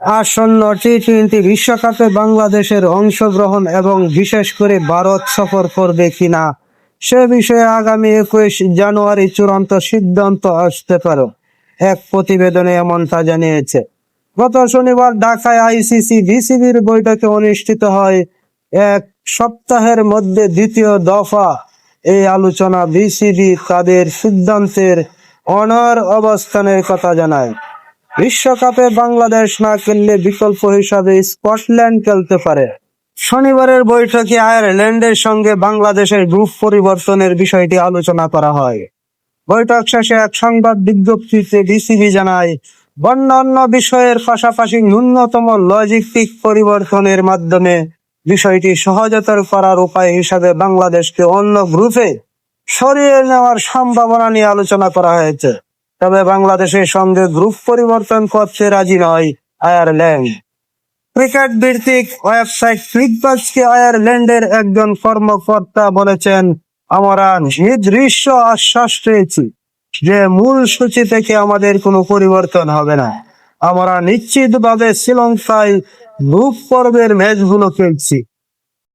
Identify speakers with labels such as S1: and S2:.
S1: আসন্ন T twenty বিশ্বকাপে বাংলাদেশের অংশগ্রহণ এবং বিশেষ করে ভারত সফর করবে কিনা, সে বিষয়ে আগামী একুশ জানুয়ারি চূড়ান্ত সিদ্ধান্ত আসতে পারে। এক প্রতিবেদনে এমনটা জানিয়েছে। গত শনিবার ঢাকায় আইসিসি বিসিবির বৈঠকে অনুষ্ঠিত হয় এক সপ্তাহের মধ্যে দ্বিতীয় দফা। এই আলোচনা বিসিবি তাদের সিদ্ধান্তের অনার অবস্থানের কথা জানায়। বিশ্বকাপে বাংলাদেশ না খেললে বিকল্প হিসাবে স্কটল্যান্ড খেলতে পারে। শনিবারের বৈঠকে আয়ারল্যান্ডের সঙ্গে বাংলাদেশের গ্রুপ পরিবর্তনের বিষয়টি আলোচনা করা হয়। বৈঠক শেষে এক সংবাদ বিজ্ঞপ্তিতে বিসিবি জানায় অন্যান্য বিষয়ের পাশাপাশি ন্যূনতম লজিস্টিক পরিবর্তনের মাধ্যমে বিষয়টি সহজতর করার উপায় হিসাবে বাংলাদেশকে অন্য গ্রুপে সরিয়ে নেওয়ার সম্ভাবনা নিয়ে আলোচনা করা হয়েছে। তবে বাংলাদেশের সঙ্গে গ্রুপ পরিবর্তন করতে রাজি নয় আয়ারল্যান্ড। ক্রিকেট ভিত্তিক ওয়েবসাইট ফ্লিকবাসকে আয়ারল্যান্ডের একজন কর্মকর্তা বলেছেন আমরা নিদৃশ্য আশ্বাস পেয়েছি যে মূল সূচি থেকে আমাদের কোনো পরিবর্তন হবে না। আমরা নিশ্চিতভাবে শ্রীলঙ্কায় গ্রুপ পর্বের ম্যাচগুলো খেলছি।